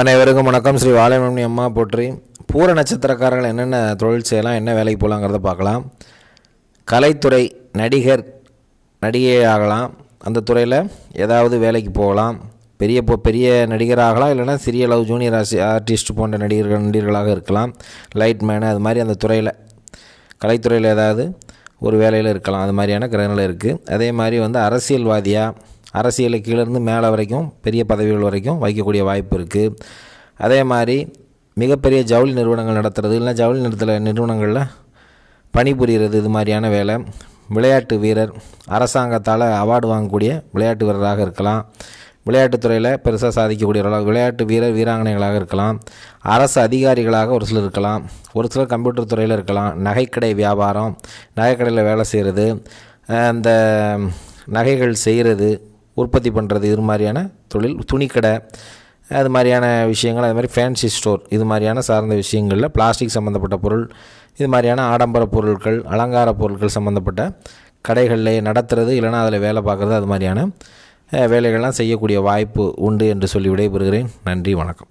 அனைவருக்கும் வணக்கம். ஸ்ரீ வாலமணி அம்மா போற்றி. பூர நட்சத்திரக்காரர்கள் என்னென்ன தொழில் செய்யலாம் என்ன வேலைக்கு போகலாங்கிறத பார்க்கலாம். கலைத்துறை நடிகர் நடிகை ஆகலாம். அந்த துறையில் ஏதாவது வேலைக்கு போகலாம். பெரிய பெரிய நடிகராகலாம் இல்லைன்னா சிறிய அளவு ஜூனியர் ஆசி ஆர்டிஸ்ட் போன்ற நடிகர்கள் நடிகர்களாக இருக்கலாம். லைட் மேனு அது மாதிரி அந்த துறையில் கலைத்துறையில் ஏதாவது ஒரு வேலையில் இருக்கலாம். அது மாதிரியான கிரகங்கள் இருக்குது அதே மாதிரி வந்து அரசியல்வாதியாக அரசியலை கீழேருந்து மேலே வரைக்கும் பெரிய பதவிகள் வரைக்கும் வைக்கக்கூடிய வாய்ப்பு இருக்குது அதே மாதிரி மிகப்பெரிய ஜவுளி நிறுவனங்கள் நடத்துறது இல்லைனா ஜவுளி நிறுத்தல நிறுவனங்களில் பணிபுரிகிறது இது மாதிரியான வேலை. விளையாட்டு வீரர் அரசாங்கத்தால் அவார்டு வாங்கக்கூடிய விளையாட்டு வீரராக இருக்கலாம். விளையாட்டுத்துறையில் பெருசாக சாதிக்கக்கூடியவர்களாக விளையாட்டு வீரர் வீராங்கனைகளாக இருக்கலாம். அரசு அதிகாரிகளாக ஒரு சிலர் இருக்கலாம். ஒரு சிலர் கம்ப்யூட்டர் துறையில் இருக்கலாம். நகைக்கடை வியாபாரம் நகைக்கடையில் வேலை செய்கிறது அந்த நகைகள் செய்கிறது உற்பத்தி பண்ணுறது இது மாதிரியான தொழில் துணிக்கடை அது மாதிரியான விஷயங்கள் அது மாதிரி ஃபேன்சி ஸ்டோர் இது மாதிரியான சார்ந்த விஷயங்களில் பிளாஸ்டிக் சம்மந்தப்பட்ட பொருள் இது மாதிரியான ஆடம்பர பொருட்கள் அலங்கார பொருட்கள் சம்மந்தப்பட்ட கடைகளில் நடத்துறது இல்லைன்னா அதில் வேலை பார்க்குறது அது மாதிரியான வேலைகள்லாம் செய்யக்கூடிய வாய்ப்பு உண்டு என்று சொல்லி விடைபெறுகிறேன். நன்றி வணக்கம்.